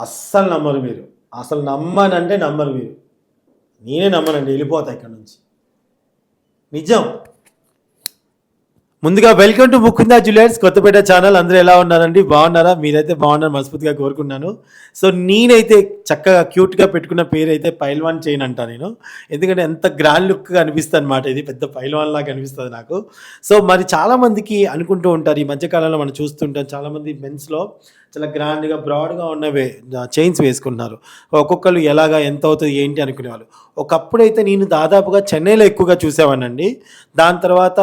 అస్సలు నమ్మరు మీరు. అసలు నమ్మనంటే నమ్మరు మీరు. నేనే నమ్మనండి వెళ్ళిపోతా ఇక్కడ నుంచి. నిజం. ముందుగా welcome to Mukunda jewellers Kothapeta channel. అందరూ ఎలా ఉన్నారండి? బాగున్నారా? మీరైతే బాగున్నారు మనస్ఫూర్తిగా కోరుకున్నాను సో నేనైతే చక్కగా క్యూట్గా పెట్టుకున్న పేరు అయితే పైల్వాన్ చైన్ అంటా నేను. ఎందుకంటే ఎంత గ్రాండ్ లుక్గా అనిపిస్తుంది అనమాట ఇది పెద్ద పైల్వాన్ లాగా అనిపిస్తుంది నాకు. సో మరి చాలామందికి అనుకుంటూ ఉంటారు ఈ మధ్యకాలంలో మనం చూస్తుంటాం చాలామంది మెన్స్లో చాలా గ్రాండ్గా బ్రాడ్గా ఉన్నవే చైన్స్ వేసుకుంటున్నారు. ఒక్కొక్కరు ఎలాగా ఎంత అవుతుంది ఏంటి అనుకునేవాళ్ళు. ఒకప్పుడైతే నేను దాదాపుగా చెన్నైలో ఎక్కువగా చూసేవానండి దాని తర్వాత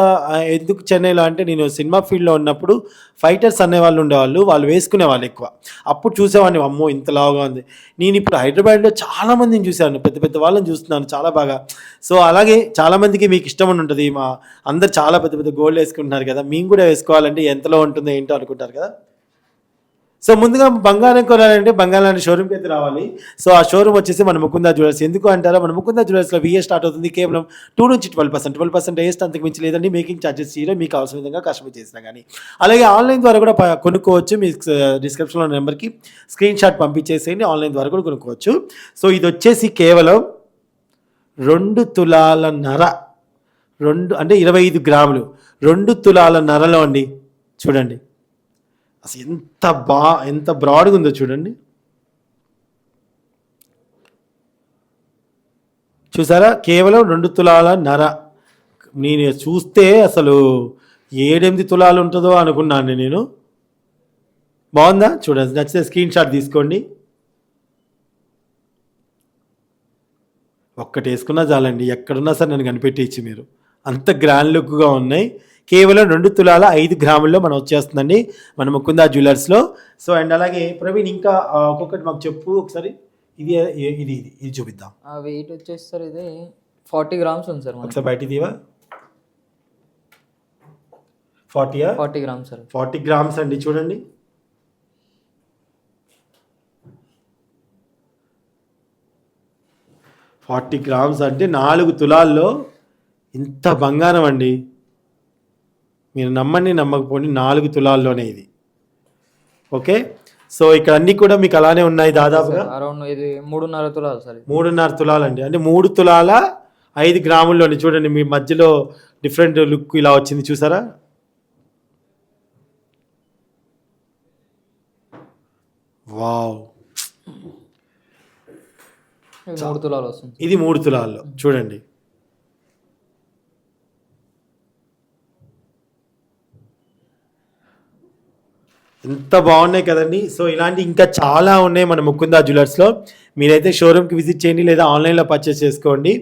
ఎందుకు చెన్నై ఎలా అంటే నేను సినిమా ఫీల్డ్లో ఉన్నప్పుడు ఫైటర్స్ అనేవాళ్ళు ఉండేవాళ్ళు వాళ్ళు వేసుకునేవాళ్ళు ఎక్కువ. అప్పుడు చూసేవాడిని అమ్మో ఇంత లావుగా ఉంది. నేను ఇప్పుడు హైదరాబాద్లో చాలామందిని చూశాను పెద్ద పెద్ద వాళ్ళని చూస్తున్నాను చాలా బాగా. సో అలాగే చాలామందికి మీకు ఇష్టం అని ఉంటుంది మా అందరు చాలా పెద్ద పెద్ద గోల్డ్ వేసుకుంటున్నారు కదా మేము కూడా వేసుకోవాలంటే ఎంతలో ఉంటుందో ఏంటో అనుకుంటారు కదా? సో ముందుగా బంగారం కొనాలంటే బంగారం షోరూమ్కి అయితే రావాలి. సో ఆ షోరూమ్ వచ్చేసి మన ముకుందా జ్యువెలర్స్ ఎందుకు అంటారా? మన ముకుందా జ్యువెలర్స్లో విఏ స్టార్ట్ అవుతుంది కేవలం టూ నుంచి twelve percent twelve percent waste అంతకు మించి లేదండి. మేకింగ్ ఛార్జెస్ చేయడం మీకు అవసరం విధంగా కస్టమర్ చేసినా కానీ అలాగే ఆన్లైన్ ద్వారా కూడా కొనుక్కోవచ్చు. మీ డిస్క్రిప్షన్లో నెంబర్కి స్క్రీన్ షాట్ పంపించేసేయండి. ఆన్లైన్ ద్వారా కూడా కొనుక్కోవచ్చు. సో ఇది వచ్చేసి కేవలం రెండు తులాల నర. రెండు అంటే ఇరవై ఐదు గ్రాములు. రెండు తులాల నరలో అండి. చూడండి. అసలు ఎంత బా ఎంత బ్రాడ్గా ఉందో చూడండి. చూసారా? కేవలం రెండు తులాల నర. నేను చూస్తే అసలు ఏడెనిమిది తులాలు ఉంటుందో అనుకున్నాను నేను. బాగుందా? చూడండి నచ్చితే స్క్రీన్ షాట్ తీసుకోండి. ఒక్కటి వేసుకున్నా చాలండి. ఎక్కడున్నా సరే నన్ను కనిపెట్టేయచ్చు మీరు. అంత గ్రాండ్ లుక్గా ఉన్నాయి. కేవలం రెండు తులాల ఐదు గ్రాముల్లో మనం వచ్చేస్తుందండి. మన ముకుందా జ్యువెలర్స్లో సో అండ్ అలాగే ప్రవీణ్ ఇంకా ఒక్కొక్కటి మాకు చెప్పు ఒకసారి. ఇది ఇది ఇది ఇది చూపిద్దాం. వెయిట్ వచ్చేసి సార్ ఇది ఫార్టీ గ్రామ్స్ ఉంది సార్ ఒకసారి బయట దీవా ఫార్టీయా forty grams sir. Forty grams అండి చూడండి. ఫార్టీ గ్రామ్స్ అంటే నాలుగు తులాల్లో ఇంత బంగారం అండి మీరు నమ్మండి నమ్మకపోండి నాలుగు తులాల్లోనే ఇది. ఓకే? సో ఇక్కడ అన్నీ కూడా మీకు అలానే ఉన్నాయి దాదాపుగా? అరౌండ్ ఇది మూడున్నర తులాలు సార్ మూడున్నర తులాలండి. అంటే మూడు తులాల ఐదు గ్రాముల్లోని. చూడండి మీ మధ్యలో డిఫరెంట్ లుక్ ఇలా వచ్చింది. చూసారా? వావ్. మూడు తులాలు వస్తుంది ఇది మూడు తులాల్లో. చూడండి. ఎంత బాగున్నాయి కదండి. సో ఇలాంటి ఇంకా చాలా ఉన్నాయి మన ముకుందా జ్యువెలర్స్లో మీరైతే షోరూమ్కి విజిట్ చేయండి లేదా ఆన్లైన్లో పర్చేస్ చేసుకోండి.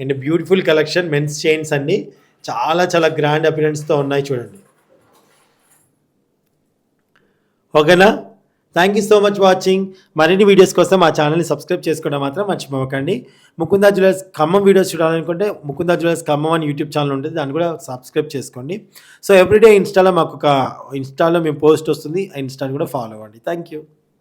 And beautiful collection men's chains అండి. చాలా చాలా గ్రాండ్ అపిరెన్స్తో ఉన్నాయి చూడండి. ఓకేనా? Thank you so much watching మరిన్ని వీడియోస్ కోసం మా ఛానల్ని సబ్స్క్రైబ్ చేసుకోవడం మాత్రం మర్చిపోకండి. ముకుందా జ్యువెలర్స్ ఖమ్మం వీడియోస్ చూడాలనుకుంటే ముకుందా జ్యువెలర్స్ ఖమ్మం అని యూట్యూబ్ ఛానల్ ఉంటుంది. దాన్ని కూడా సబ్స్క్రైబ్ చేసుకోండి. సో ఎవ్రీడే ఇన్స్టాలో మాకు ఒక ఇన్స్టాలో మేము పోస్ట్ వస్తుంది. ఆ ఇన్స్టాని కూడా ఫాలో అవ్వండి. Thank you